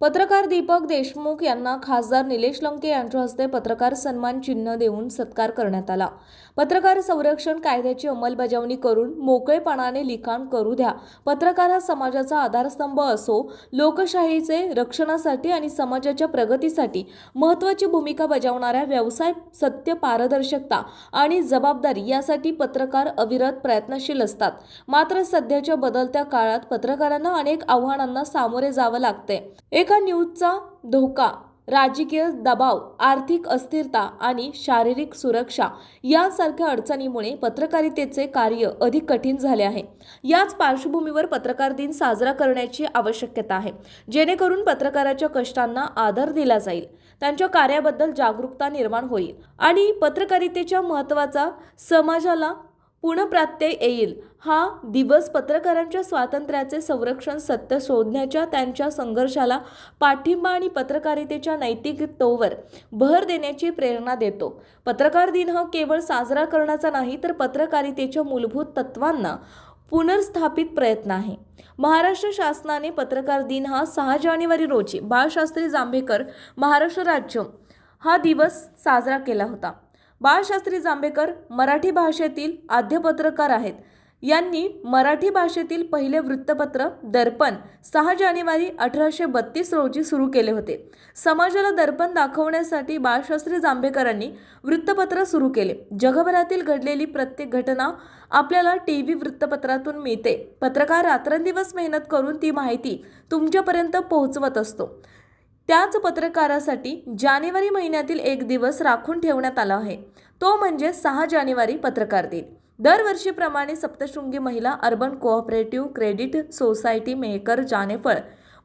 पत्रकार दीपक देशमुख यांना खासदार निलेश लंके यांच्या हस्ते पत्रकार सन्मान चिन्ह देऊन सत्कार करण्यात आला. पत्रकार संरक्षण कायद्याची अंमलबजावणी करून मोकळेपणाने लिखाण करू द्या. पत्रकार हा समाजाचा आधारस्तंभ असो लोकशाहीचे रक्षणासाठी आणि समाजाच्या प्रगतीसाठी महत्त्वाची भूमिका बजावणाऱ्या व्यवसाय सत्य पारदर्शकता आणि जबाबदारी यासाठी पत्रकार अविरत प्रयत्नशील असतात. मात्र सध्याच्या बदलत्या काळात पत्रकारांना अनेक आव्हानांना सामोरे जावं लागते एका न्यूजचा धोका राजकीय दबाव आर्थिक अस्थिरता आणि शारीरिक सुरक्षा यासारख्या अडचणीमुळे पत्रकारितेचे कार्य अधिक कठीण झाले आहे. याच पार्श्वभूमीवर पत्रकार दिन साजरा करण्याची आवश्यकता आहे. जेणेकरून पत्रकाराच्या कष्टांना आदर दिला जाईल. त्यांच्या कार्याबद्दल जागरूकता निर्माण होईल आणि पत्रकारितेच्या महत्त्वाचा समाजाला पुनःप्राप्त्य येईल. हा दिवस पत्रकारांच्या स्वातंत्र्याचे संरक्षण सत्य शोधण्याच्या त्यांच्या संघर्षाला पाठिंबा आणि पत्रकारितेच्या नैतिकतोवर भर देण्याची प्रेरणा देतो. पत्रकार दिन हा केवळ साजरा करण्याचा नाही तर पत्रकारितेच्या मूलभूत तत्वांना पुनर्स्थापित प्रयत्न आहे. महाराष्ट्र शासनाने पत्रकार दिन हा सहा जानेवारी रोजी बाळशास्त्री जांभेकर महाराष्ट्र राज्य हा दिवस साजरा केला होता. बाळशास्त्री जांभेकर मराठी भाषेतील आद्य पत्रकार आहेत. यांनी मराठी भाषेतील पहिले वृत्तपत्र दर्पण सहा जानेवारी अठराशे बत्तीस रोजी सुरू केले होते. समाजाला दर्पण दाखवण्यासाठी बाळशास्त्री जांभेकरांनी वृत्तपत्र सुरू केले. जगभरातील घडलेली प्रत्येक घटना आपल्याला टी व्ही वृत्तपत्रातून मिळते. पत्रकार रात्रंदिवस मेहनत करून ती माहिती तुमच्यापर्यंत पोहोचवत असतो. त्याच पत्रकारासाठी जानेवारी महिन्यातील एक दिवस राखून ठेवण्यात आला आहे. तो म्हणजे सहा जानेवारी पत्रकार दिन. दरवर्षीप्रमाणे Saptashrungi Mahila urban cooperative credit society Mehkar Janefal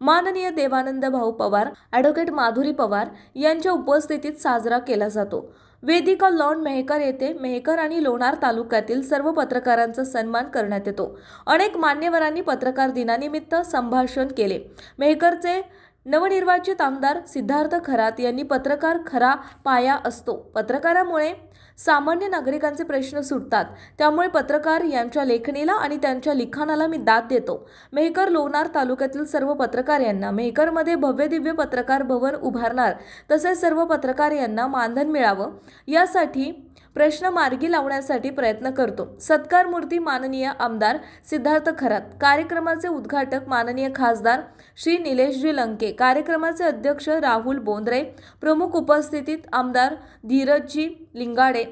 माननीय देवानंद भाऊ पवार ॲडव्होकेट माधुरी पवार यांच्या उपस्थितीत साजरा केला जातो. वेदिका लॉन मेहकर येथे मेहकर आणि लोणार तालुक्यातील सर्व पत्रकारांचा सन्मान करण्यात येतो. अनेक मान्यवरांनी पत्रकार दिनानिमित्त संभाषण केले. मेहकरचे नवनिर्वाचित आमदार सिद्धार्थ खरात यांनी पत्रकार खरा पाया असतो. पत्रकारामुळे सामान्य नागरिकांचे प्रश्न सुटतात. त्यामुळे पत्रकार यांच्या लेखणीला आणि त्यांच्या लिखाणाला मी दाद देतो. मेहकर लोणार तालुक्यातील सर्व पत्रकार यांना मेहकरमध्ये भव्य दिव्य पत्रकार भवन उभारणार तसेच सर्व पत्रकार यांना मानधन मिळावं. यासाठी प्रश्न मार्गी लावण्यासाठी प्रयत्न करतो. सत्कार मूर्ती माननीय आमदार सिद्धार्थ खरात. कार्यक्रमाचे उद्घाटक माननीय खासदार श्री निलेशजी लंके. कार्यक्रमाचे अध्यक्ष राहुल बोंद्रे. प्रमुख उपस्थितीत आमदार धीरजजी लिंगाडे.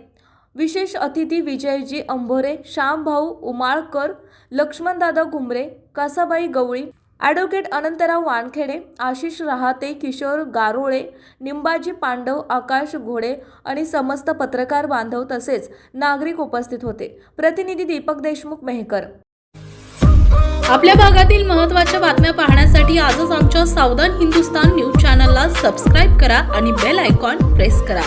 विशेष अतिथी विजयजी अंभोरे. श्यामभाऊ उमाळकर. लक्ष्मणदादा घुमरे. कासाबाई गवळी. ॲडव्होकेट अनंतराव वानखेडे आशिष रहाते किशोर गारोळे निंबाजी पांडव आकाश घोडे आणि समस्त पत्रकार बांधव तसेच नागरिक उपस्थित होते. प्रतिनिधी दीपक देशमुख मेहकर. आपल्या भागातील महत्त्वाच्या बातम्या पाहण्यासाठी आजच आमच्या सावधान हिंदुस्तान न्यूज चॅनलला सबस्क्राईब करा आणि बेल आयकॉन प्रेस करा.